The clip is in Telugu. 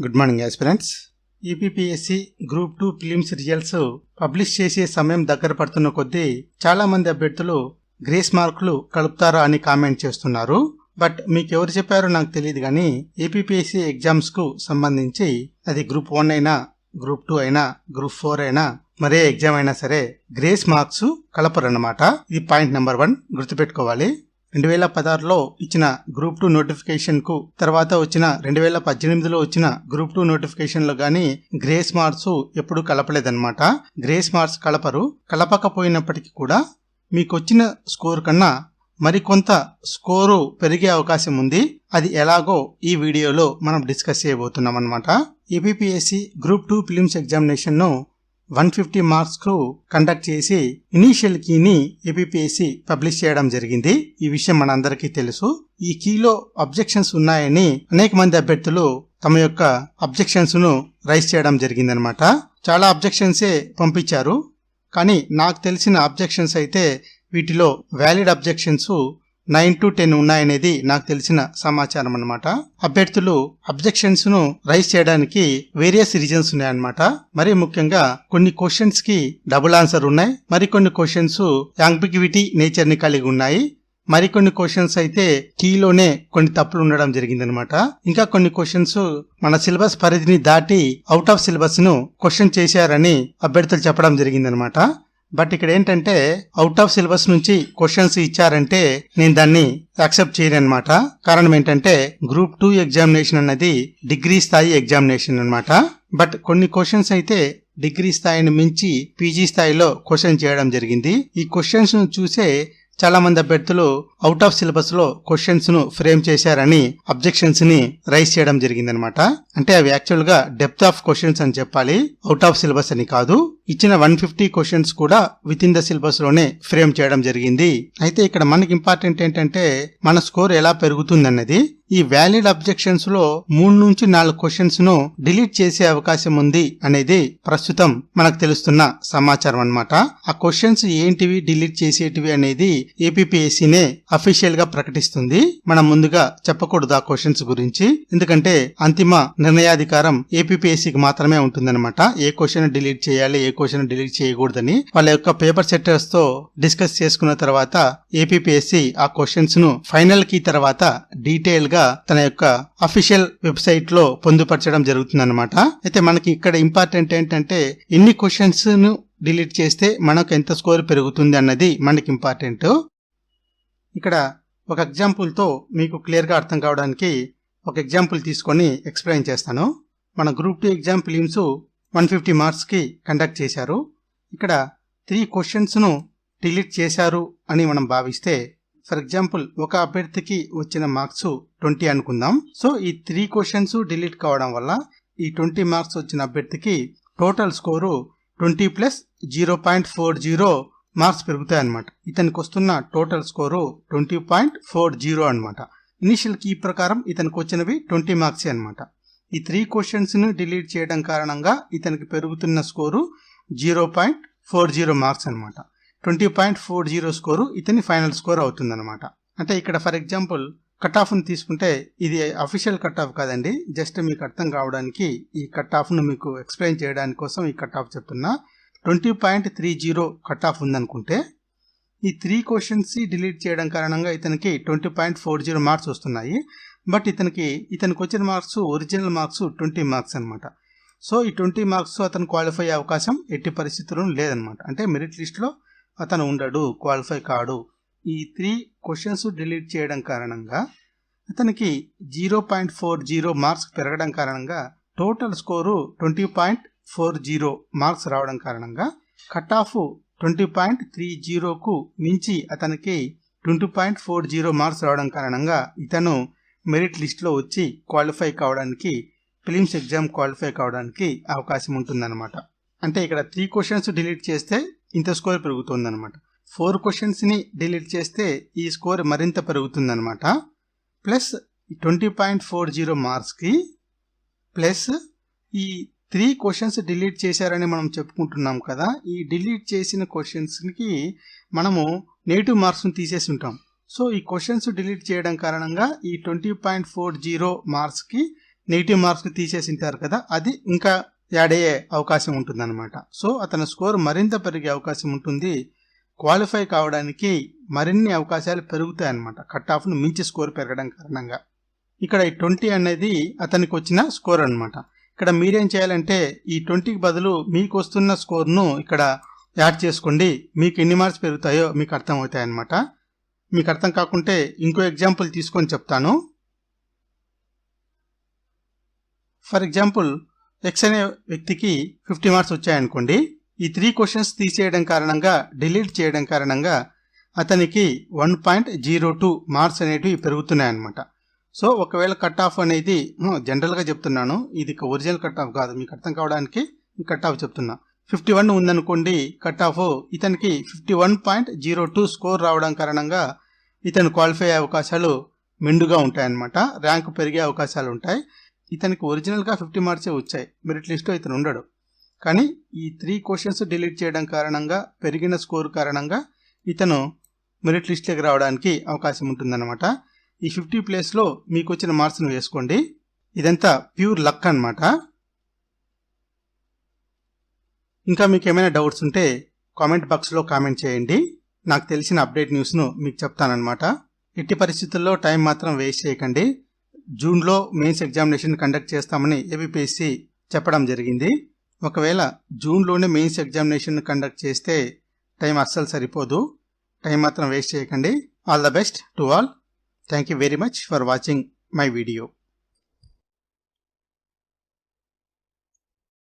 Good morning aspirants APPSC group two prelims results publish చేసే సమయం దగ్గర పడుతున్న కొద్దీ చాలా మంది అభ్యర్థులు గ్రేస్ మార్కులు కలుపుతారా అని కామెంట్ చేస్తున్నారు. బట్ మీకు ఎవరు చెప్పారో నాకు తెలియదు కానీ ఏపీపీఎస్సీ ఎగ్జామ్స్కు సంబంధించి అది గ్రూప్ వన్ అయినా గ్రూప్ టూ అయినా గ్రూప్ ఫోర్ అయినా మరే ఎగ్జామ్ అయినా సరే గ్రేస్ మార్క్స్ కలపరన్నమాట. ఇది పాయింట్ నెంబర్ వన్ గుర్తుపెట్టుకోవాలి. రెండు వేల పదహారులో ఇచ్చిన గ్రూప్ టూ నోటిఫికేషన్కు తర్వాత వచ్చిన రెండు వేల పద్దెనిమిదిలో వచ్చిన గ్రూప్ టూ నోటిఫికేషన్లో గ్రేస్ మార్క్స్ ఎప్పుడు కలపలేదన్నమాట. Grace marks కలపరు. కలపకపోయినప్పటికీ కూడా మీకు వచ్చిన స్కోర్ కన్నా మరికొంత స్కోరు పెరిగే అవకాశం ఉంది. అది ఎలాగో ఈ వీడియోలో మనం డిస్కస్ చేయబోతున్నాం అనమాట ఏపీఎస్సి గ్రూప్ టూ ఫిలిమ్స్ ఎగ్జామినేషన్ను వన్ ఫిఫ్టీ మార్క్స్కు కండక్ట్ చేసి ఇనీషియల్ కీని ఏపీఎస్సి పబ్లిష్ చేయడం జరిగింది. ఈ విషయం మనందరికీ తెలుసు. ఈ కీలో అబ్జెక్షన్స్ ఉన్నాయని అనేక మంది అభ్యర్థులు తమ యొక్క అబ్జెక్షన్స్ను రైజ్ చేయడం జరిగిందనమాట. చాలా అబ్జెక్షన్సే పంపించారు. కానీ నాకు తెలిసిన అబ్జెక్షన్స్ అయితే వీటిలో valid objections nine to ten ఉన్నాయనేది నాకు తెలిసిన సమాచారం అనమాట అభ్యర్థులు అబ్జెక్షన్స్ను రైజ్ చేయడానికి వేరియస్ రీజన్స్ ఉన్నాయన్నమాట. మరి ముఖ్యంగా కొన్ని క్వశ్చన్స్కి డబుల్ ఆన్సర్ ఉన్నాయి. మరికొన్ని క్వశ్చన్స్ యాంగ్బిగ్విటీ నేచర్ని కలిగి ఉన్నాయి. మరికొన్ని క్వశ్చన్స్ అయితే కీలోనే కొన్ని తప్పులు ఉండడం జరిగిందనమాట ఇంకా కొన్ని క్వశ్చన్స్ మన సిలబస్ పరిధిని దాటి అవుట్ ఆఫ్ సిలబస్ను క్వశ్చన్ చేశారని అభ్యర్థులు చెప్పడం జరిగిందనమాట బట్ ఇక్కడ ఏంటంటే అవుట్ ఆఫ్ సిలబస్ నుంచి క్వశ్చన్స్ ఇచ్చారంటే నేను దాన్ని యాక్సెప్ట్ చేయను అనమాట కారణం ఏంటంటే గ్రూప్ టూ ఎగ్జామినేషన్ అన్నది డిగ్రీ స్థాయి ఎగ్జామినేషన్ అనమాట బట్ కొన్ని క్వశ్చన్స్ అయితే డిగ్రీ స్థాయిని మించి పీజీ స్థాయిలో క్వశ్చన్ చేయడం జరిగింది. ఈ క్వశ్చన్స్ను చూసే చాలా మంది అభ్యర్థులు అవుట్ ఆఫ్ సిలబస్లో క్వశ్చన్స్ను ఫ్రేమ్ చేశారని అబ్జెక్షన్స్ని రైజ్ చేయడం జరిగిందనమాట అంటే అవి యాక్చువల్గా డెప్త్ ఆఫ్ క్వశ్చన్స్ అని చెప్పాలి. అవుట్ ఆఫ్ సిలబస్ అని కాదు. ఇచ్చిన వన్ ఫిఫ్టీ క్వశ్చన్స్ కూడా విత్ ఇన్ ద సిలబస్లోనే ఫ్రేమ్ చేయడం జరిగింది. అయితే ఇక్కడ మనకి ఇంపార్టెంట్ ఏంటంటే మన స్కోర్ ఎలా పెరుగుతుందన్నది. ఈ వ్యాలిడ్ అబ్జెక్షన్స్లో మూడు నుంచి నాలుగు క్వశ్చన్స్ను డిలీట్ చేసే అవకాశం ఉంది అనేది ప్రస్తుతం మనకు తెలుస్తున్న సమాచారం అన్నమాట. ఆ క్వశ్చన్స్ ఏంటివి డిలీట్ చేసేటివి అనేది ఏపీఎస్సీనే అఫీషియల్గా ప్రకటిస్తుంది. మనం ముందుగా చెప్పకూడదు ఆ క్వశ్చన్స్ గురించి. ఎందుకంటే అంతిమ నిర్ణయాధికారం ఏపీఎస్సీకి మాత్రమే ఉంటుందన్నమాట. ఏ క్వశ్చన్ డిలీట్ చేయాలి ఏ క్వశ్చన్ డిలీట్ చేయకూడదని వాళ్ళ యొక్క పేపర్ సెట్టర్స్తో డిస్కస్ చేసుకున్న తర్వాత ఏపీఎస్సీ ఆ క్వశ్చన్స్ను ఫైనల్కి తర్వాత డీటెయిల్గా తన యొక్క అఫీషియల్ వెబ్సైట్లో పొందుపరచడం జరుగుతుందన్నమాట. అయితే మనకి ఇక్కడ ఇంపార్టెంట్ ఏంటంటే ఎన్ని క్వశ్చన్స్ను డిలీట్ చేస్తే మనకు ఎంత స్కోర్ పెరుగుతుంది అన్నది మనకి ఇంపార్టెంట్ ఇక్కడ ఒక ఎగ్జాంపుల్తో మీకు క్లియర్గా అర్థం కావడానికి ఒక ఎగ్జాంపుల్ తీసుకొని ఎక్స్ప్లెయిన్ చేస్తాను. మన group two exam prelims one fifty మార్క్స్కి కండక్ట్ చేశారు. ఇక్కడ త్రీ క్వశ్చన్స్ను డిలీట్ చేశారు అని మనం భావిస్తే ఫర్ ఎగ్జాంపుల్ ఒక అభ్యర్థికి వచ్చిన మార్క్స్ ట్వంటీ అనుకుందాం. సో ఈ త్రీ క్వశ్చన్స్ డిలీట్ కావడం వల్ల ఈ ట్వంటీ మార్క్స్ వచ్చిన అభ్యర్థికి total score twenty plus zero point four zero marks పెరుగుతాయి అనమాట ఇతనికి వస్తున్న total score twenty point four zero అనమాట ఇనిషియల్ కీ ప్రకారం ఇతనికి వచ్చినవి ట్వంటీ మార్క్సే అనమాట ఈ త్రీ క్వశ్చన్స్ని డిలీట్ చేయడం కారణంగా ఇతనికి పెరుగుతున్న score zero point four zero marks అనమాట twenty point four zero score ఇతని ఫైనల్ స్కోర్ అవుతుందన్నమాట. అంటే ఇక్కడ ఫర్ ఎగ్జాంపుల్ కట్ ఆఫ్ను తీసుకుంటే ఇది అఫీషియల్ కట్ ఆఫ్ కాదండి. జస్ట్ మీకు అర్థం కావడానికి ఈ కట్ ఆఫ్ను మీకు ఎక్స్ప్లెయిన్ చేయడానికి కోసం ఈ కట్ ఆఫ్ చెప్తున్నా. Twenty point three zero cut off ఉందనుకుంటే ఈ త్రీ క్వశ్చన్స్ డిలీట్ చేయడం కారణంగా ఇతనికి twenty point four zero marks వస్తున్నాయి. బట్ ఇతనికి ఇతనికి వచ్చిన marks original marks twenty marks అనమాట సో ఈ ట్వంటీ మార్క్స్ అతను క్వాలిఫై అయ్యే అవకాశం ఎట్టి పరిస్థితుల్లో లేదనమాట అంటే మెరిట్ లిస్ట్లో అతను ఉండడు క్వాలిఫై కాడు. ఈ త్రీ క్వశ్చన్స్ డిలీట్ చేయడం కారణంగా అతనికి zero point four zero marks పెరగడం కారణంగా total score twenty point four zero marks రావడం కారణంగా cut off twenty point three జీరోకు మించి అతనికి twenty point four zero marks రావడం కారణంగా ఇతను మెరిట్ లిస్ట్లో వచ్చి క్వాలిఫై కావడానికి ఫిలిమ్స్ ఎగ్జామ్ క్వాలిఫై కావడానికి అవకాశం ఉంటుందన్నమాట. అంటే ఇక్కడ త్రీ క్వశ్చన్స్ డిలీట్ చేస్తే ఇంత స్కోర్ పెరుగుతుందన్నమాట. ఫోర్ క్వశ్చన్స్ని డిలీట్ చేస్తే ఈ స్కోర్ మరింత పెరుగుతుందన్నమాట. Plus twenty point four zero మార్క్స్కి ప్లస్ ఈ త్రీ క్వశ్చన్స్ డిలీట్ చేశారని మనం చెప్పుకుంటున్నాం కదా ఈ డిలీట్ చేసిన క్వశ్చన్స్కి మనము నెగిటివ్ మార్క్స్ని తీసేసి ఉంటాం. సో ఈ క్వశ్చన్స్ డిలీట్ చేయడం కారణంగా ఈ ట్వంటీ పాయింట్ ఫోర్ జీరో మార్క్స్కి నెగిటివ్ మార్క్స్ని తీసేసి ఉంటారు కదా అది ఇంకా యాడ్ అయ్యే అవకాశం ఉంటుందన్నమాట. సో అతని స్కోర్ మరింత పెరిగే అవకాశం ఉంటుంది. క్వాలిఫై కావడానికి మరిన్ని అవకాశాలు పెరుగుతాయి అన్నమాట కట్ ఆఫ్ను మించి స్కోర్ పెరగడం కారణంగా. ఇక్కడ ఈ ట్వంటీ అనేది అతనికి వచ్చిన స్కోర్ అన్నమాట. ఇక్కడ మీరేం చేయాలంటే ఈ ట్వంటీకి బదులు మీకు వస్తున్న స్కోర్ను ఇక్కడ యాడ్ చేసుకోండి. మీకు ఎన్ని మార్క్స్ పెరుగుతాయో మీకు అర్థమవుతాయి అన్నమాట మీకు అర్థం కాకుంటే ఇంకో ఎగ్జాంపుల్ తీసుకొని చెప్తాను. ఫర్ ఎగ్జాంపుల్ ఎక్స్ అనే వ్యక్తికి ఫిఫ్టీ మార్క్స్ వచ్చాయనుకోండి. ఈ త్రీ క్వశ్చన్స్ తీసేయడం కారణంగా డిలీట్ చేయడం కారణంగా అతనికి one point zero two marks అనేటివి పెరుగుతున్నాయన్నమాట. సో ఒకవేళ కట్ ఆఫ్ అనేది జనరల్గా చెప్తున్నాను. ఇది ఒరిజినల్ కట్ ఆఫ్ కాదు. మీకు అర్థం కావడానికి కట్ ఆఫ్ చెప్తున్నా. ఫిఫ్టీ వన్ ఉందనుకోండి కట్ ఆఫ్ ఇతనికి fifty one point zero two score రావడం కారణంగా ఇతను క్వాలిఫై అయ్యే అవకాశాలు మెండుగా ఉంటాయన్నమాట. ర్యాంక్ పెరిగే అవకాశాలు ఉంటాయి. ఇతనికి ఒరిజినల్గా ఫిఫ్టీ మార్క్సే వచ్చాయి. మెరిట్ లిస్ట్లో ఇతను ఉండడు. కానీ ఈ త్రీ క్వశ్చన్స్ డిలీట్ చేయడం కారణంగా పెరిగిన స్కోర్ కారణంగా ఇతను మెరిట్ లిస్ట్లోకి రావడానికి అవకాశం ఉంటుందన్నమాట. ఈ ఫిఫ్టీ ప్లేస్లో మీకు వచ్చిన మార్క్స్ను వేసుకోండి. ఇదంతా ప్యూర్ లక్ అనమాట ఇంకా మీకు ఏమైనా డౌట్స్ ఉంటే కామెంట్ బాక్స్లో కామెంట్ చేయండి. నాకు తెలిసిన అప్డేట్ న్యూస్ను మీకు చెప్తానన్నమాట. ఎట్టి పరిస్థితుల్లో టైం మాత్రం వేస్ట్ చేయకండి. జూన్లో మెయిన్స్ ఎగ్జామినేషన్ కండక్ట్ చేస్తామని ఏబిపిఎస్సి చెప్పడం జరిగింది. ఒకవేళ జూన్లోనే మెయిన్స్ ఎగ్జామినేషన్ కండక్ట్ చేస్తే టైం అస్సలు సరిపోదు. టైం మాత్రం వేస్ట్ చేయకండి. All the best to all. Thank you very much for watching my video.